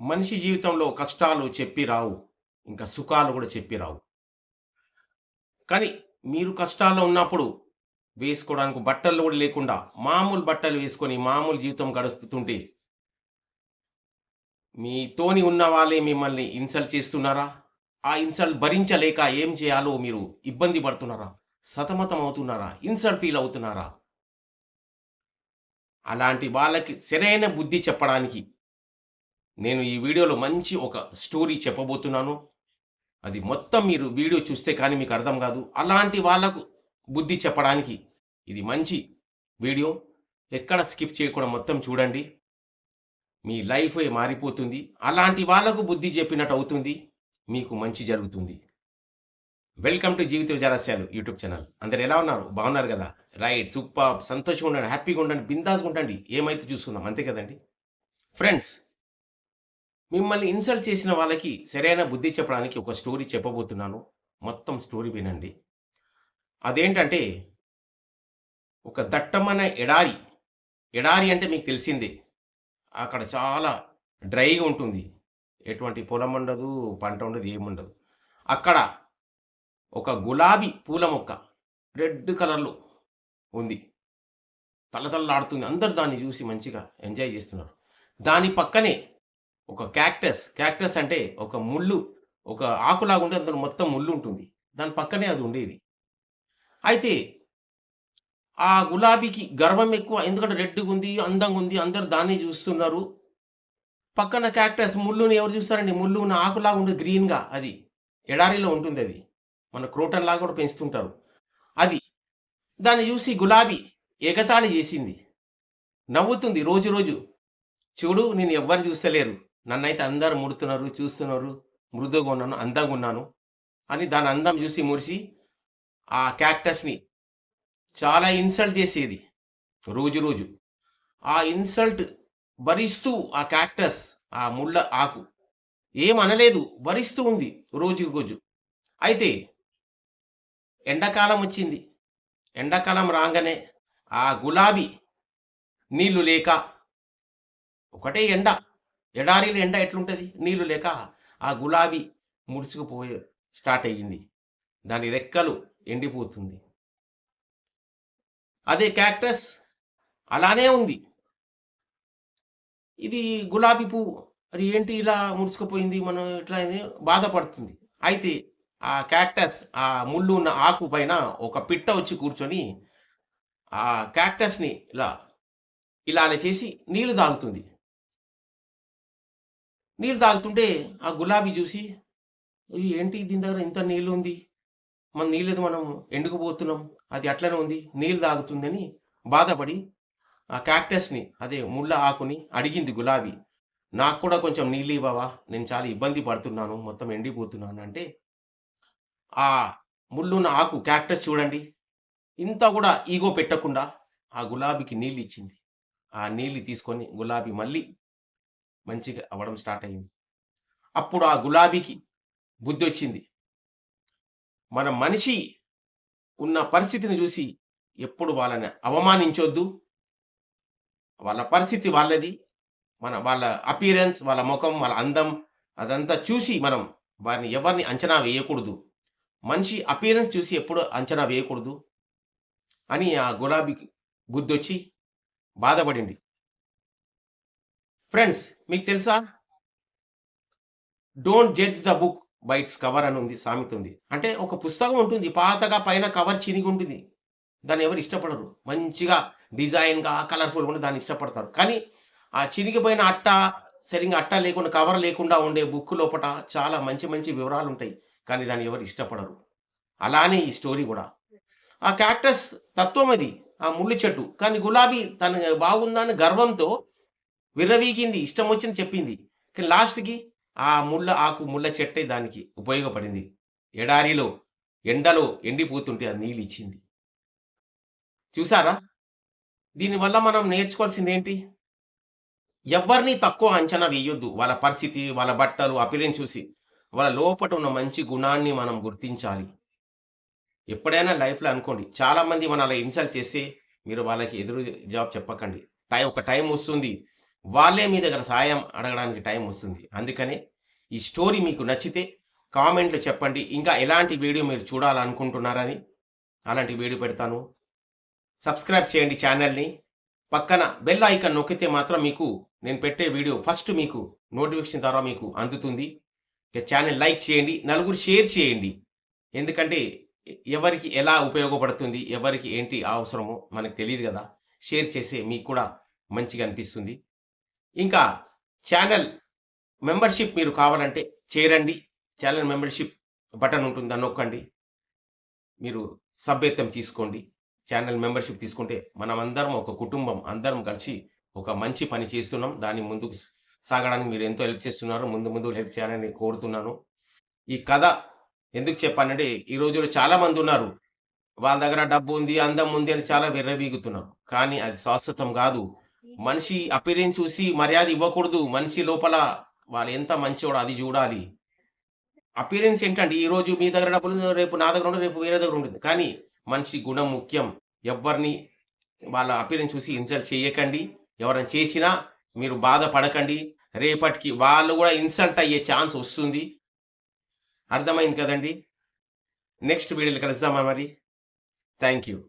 మనిషి జీవితంలో కష్టాలు చెప్పి రావు. ఇంకా సుఖాలు కూడా చెప్పి రావు. కానీ మీరు కష్టాల్లో ఉన్నప్పుడు వేసుకోవడానికి బట్టలు కూడా లేకుండా మామూలు బట్టలు వేసుకొని మామూలు జీవితం గడుపుతుంటే మీతోని ఉన్న వాళ్ళే మిమ్మల్ని ఇన్సల్ట్ చేస్తున్నారా? ఆ ఇన్సల్ట్ భరించలేక ఏం చేయాలో మీరు ఇబ్బంది పడుతున్నారా? సతమతం అవుతున్నారా? ఇన్సల్ట్ ఫీల్ అవుతున్నారా? అలాంటి వాళ్ళకి సరైన బుద్ధి చెప్పడానికి నేను ఈ వీడియోలో మంచి ఒక స్టోరీ చెప్పబోతున్నాను. అది మొత్తం మీరు వీడియో చూస్తే కానీ మీకు అర్థం కాదు. అలాంటి వాళ్ళకు బుద్ధి చెప్పడానికి ఇది మంచి వీడియో. ఎక్కడ స్కిప్ చేయకుండా మొత్తం చూడండి. మీ లైఫ్ మారిపోతుంది. అలాంటి వాళ్ళకు బుద్ధి చెప్పినట్టు అవుతుంది. మీకు మంచి జరుగుతుంది. వెల్కమ్ టు జీవిత విచారస్యాలు యూట్యూబ్ ఛానల్. అందరు ఎలా ఉన్నారు? బాగున్నారు కదా? Right super. సంతోషంగా ఉండండి. హ్యాపీగా ఉండండి. బిందాస్గా ఉండండి. ఏమైతే చూసుకుందాం. అంతే కదండి? ఫ్రెండ్స్ మిమ్మల్ని ఇన్సల్ట్ చేసిన వాళ్ళకి సరైన బుద్ధి చెప్పడానికి ఒక స్టోరీ చెప్పబోతున్నాను. మొత్తం స్టోరీ వినండి. అదేంటంటే ఒక దట్టమైన ఎడారి ఎడారి అంటే మీకు తెలిసిందే. అక్కడ చాలా డ్రైగా ఉంటుంది. ఎటువంటి పొలం ఉండదు పంట ఉండదు ఏముండదు అక్కడ ఒక గులాబీ పూల మొక్క రెడ్ కలర్లో ఉంది. తలతల్లాడుతుంది. అందరు దాన్ని చూసి మంచిగా ఎంజాయ్ చేస్తున్నారు. దాని పక్కనే ఒక క్యాక్టస్ క్యాక్టస్ అంటే ఒక ముళ్ళు ఒక ఆకులాగా ఉంటే అందులో మొత్తం ముళ్ళు ఉంటుంది దాని పక్కనే అది ఉండేది. అయితే ఆ గులాబీకి గర్వం ఎక్కువ ఎందుకంటే రెడ్గా ఉంది అందంగా ఉంది అందరు దాన్ని చూస్తున్నారు. పక్కన క్యాక్టస్ ముళ్ళుని ఎవరు చూస్తారండి? ముళ్ళు ఉన్న ఆకులాగా ఉంటుంది గ్రీన్గా అది ఎడారిలో ఉంటుంది అది. మన క్రోటన్ లాగా కూడా పెంచుతుంటారు. అది దాన్ని చూసి గులాబీ ఎగతాళి చేసింది. నవ్వుతుంది రోజు రోజు. చూడు నేను ఎవ్వరు చూస్తలేరు. నన్నైతే అందరు ముడుతున్నారు చూస్తున్నారు మృదుగా ఉన్నాను అందంగా ఉన్నాను అని దాని అందం చూసి మురిసి ఆ క్యాక్టస్ని చాలా ఇన్సల్ట్ చేసేది. రోజు రోజు ఆ ఇన్సల్ట్ భరిస్తూ ఆ క్యాక్టస్ ఆ ముళ్ళ ఆకు ఏమనలేదు భరిస్తూ ఉంది రోజు రోజు. అయితే ఎండాకాలం వచ్చింది. ఎండాకాలం రాగానే ఆ గులాబీ నీళ్ళు లేక ఒకటే ఎండ. ఎడారిలో ఎండ ఎట్లుంటుంది? నీళ్ళు లేక ఆ గులాబీ ముడుచుకుపోయే స్టార్ట్ అయ్యింది. దాని రెక్కలు ఎండిపోతుంది. అదే క్యాక్టస్ అలానే ఉంది. ఇది గులాబీ పువ్వు. అది ఏంటి ఇలా ముడుచుకుపోయింది? మనం ఇట్లా బాధపడుతుంది. అయితే ఆ క్యాక్టస్ ఆ ముళ్ళు ఉన్న ఆకు పైన ఒక పిట్ట వచ్చి కూర్చొని ఆ క్యాక్టస్ని ఇలా ఇలానే చేసి నీళ్ళు తాగుతుంది. నీళ్ళు తాగుతుంటే ఆ గులాబీ చూసి "ఇది ఏంటి దీని దగ్గర ఇంత నీళ్ళు ఉంది? మన నీళ్ళది మనం ఎండుకుపోతున్నాం అది అట్లనే ఉంది నీళ్ళు తాగుతుందని బాధపడి ఆ క్యాక్టస్ని అదే ముళ్ళ ఆకుని అడిగింది గులాబీ. నాకు కూడా కొంచెం నీళ్ళు ఇవ్వవా? నేను చాలా ఇబ్బంది పడుతున్నాను మొత్తం ఎండిపోతున్నాను అంటే ఆ ముళ్ళున్న ఆకు క్యాక్టస్ చూడండి. ఇంత కూడా ఈగో పెట్టకుండా ఆ గులాబీకి నీళ్ళు ఇచ్చింది. ఆ నీళ్ళు తీసుకొని గులాబీ మళ్ళీ మంచిగా అవ్వడం స్టార్ట్ అయింది. అప్పుడు ఆ గులాబీకి బుద్ధి వచ్చింది మన మనిషి ఉన్న పరిస్థితిని చూసి ఎప్పుడు వాళ్ళని అవమానించొద్దు. వాళ్ళ పరిస్థితి వాళ్ళది. మన వాళ్ళ అపీరెన్స్ వాళ్ళ ముఖం వాళ్ళ అందం అదంతా చూసి మనం వారిని ఎవరిని అంచనా వేయకూడదు. మనిషి అపీరెన్స్ చూసి ఎప్పుడు అంచనా వేయకూడదు అని ఆ గులాబీకి బుద్ధి వచ్చి బాధపడింది. ఫ్రెండ్స్ మీకు తెలుసా? Don't judge the book by its cover అని ఉంది సామెత ఉంది. అంటే ఒక పుస్తకం ఉంటుంది పాతగా పైన కవర్ చినిగి ఉంటుంది. దాన్ని ఎవరు ఇష్టపడరు. మంచిగా డిజైన్గా కలర్ఫుల్గా ఉండి దాన్ని ఇష్టపడతారు. కానీ ఆ చినిగిపోయిన అట్ట సరిగ్గా అట్ట లేకుండా కవర్ లేకుండా ఉండే బుక్ లోపల చాలా మంచి మంచి వివరాలు ఉంటాయి. కానీ దాన్ని ఎవరు ఇష్టపడరు. అలానే ఈ స్టోరీ కూడా. ఆ క్యాక్టస్ తత్వం అది. ఆ ముళ్ళు చెట్టు. కానీ గులాబీ తన బాగుందని గర్వంతో విర్రవీగింది ఇష్టం వచ్చింది చెప్పింది. కానీ లాస్ట్కి ఆ ముళ్ళ ఆకు ముళ్ళ చెట్టే దానికి ఉపయోగపడింది. ఎడారిలో ఎండలో ఎండిపోతుంటే అది నీళ్ళు ఇచ్చింది. చూసారా? దీనివల్ల మనం నేర్చుకోవాల్సింది ఏంటి? ఎవరిని తక్కువ అంచనా వేయొద్దు. వాళ్ళ పరిస్థితి వాళ్ళ బట్టలు అపిరెన్స్ చూసి. వాళ్ళ లోపట ఉన్న మంచి గుణాన్ని మనం గుర్తించాలి. ఎప్పుడైనా లైఫ్లో అనుకోండి చాలామంది మన అలా ఇన్సల్ట్ చేస్తే మీరు వాళ్ళకి ఎదురు జవాబు చెప్పకండి. టైం ఒక టైం వస్తుంది. వాళ్ళే మీ దగ్గర సాయం అడగడానికి టైం వస్తుంది. అందుకనే ఈ స్టోరీ మీకు నచ్చితే కామెంట్లు చెప్పండి. ఇంకా ఎలాంటి వీడియో మీరు చూడాలనుకుంటున్నారని అలాంటి వీడియో పెడతాను. సబ్స్క్రైబ్ చేయండి ఛానల్ని. పక్కన బెల్ ఐకాన్ నొక్కితే మాత్రం మీకు నేను పెట్టే వీడియో ఫస్ట్ మీకు నోటిఫికేషన్ ద్వారా మీకు అందుతుంది. ఇక ఛానల్ లైక్ చేయండి నలుగురు షేర్ చేయండి. ఎందుకంటే ఎవరికి ఎలా ఉపయోగపడుతుంది ఎవరికి ఏంటి అవసరమో మనకు తెలియదు కదా. షేర్ చేస్తే మీకు కూడా మంచిగా అనిపిస్తుంది. ఇంకా ఛానల్ మెంబర్షిప్ మీరు కావాలంటే చేరండి. ఛానల్ మెంబర్షిప్ బటన్ ఉంటుంది దాన్ని నొక్కండి. మీరు సభ్యత్వం తీసుకోండి. ఛానల్ మెంబర్షిప్ తీసుకుంటే మనం అందరం ఒక కుటుంబం అందరం కలిసి ఒక మంచి పని చేస్తున్నాం. దాన్ని ముందుకు సాగడానికి మీరు ఎంతో హెల్ప్ చేస్తున్నారు. ముందు ముందు హెల్ప్ చేయాలని కోరుతున్నాను. ఈ కథ ఎందుకు చెప్పానంటే ఈ రోజుల్లో చాలామంది ఉన్నారు. వాళ్ళ దగ్గర డబ్బు ఉంది అందం ఉంది అని చాలా విర్రవీగుతున్నారు. కానీ అది శాశ్వతం కాదు. మనిషి అపీరెన్స్ చూసి మర్యాద ఇవ్వకూడదు. మనిషి లోపల వాళ్ళు ఎంత మంచివాడు అది చూడాలి. అపీరెన్స్ ఏంటంటే ఈ రోజు మీ దగ్గర డబ్బులు రేపు నా దగ్గర ఉండదు రేపు వేరే దగ్గర ఉంటుంది. కానీ మనిషి గుణం ముఖ్యం. ఎవరిని వాళ్ళ అపీరెన్స్ చూసి ఇన్సల్ట్ చేయకండి. ఎవరైనా చేసినా మీరు బాధపడకండి. రేపటికి వాళ్ళు కూడా ఇన్సల్ట్ అయ్యే ఛాన్స్ వస్తుంది. అర్థమైంది కదండి? నెక్స్ట్ వీడియోలు కలుద్దామా మరి? Thank you.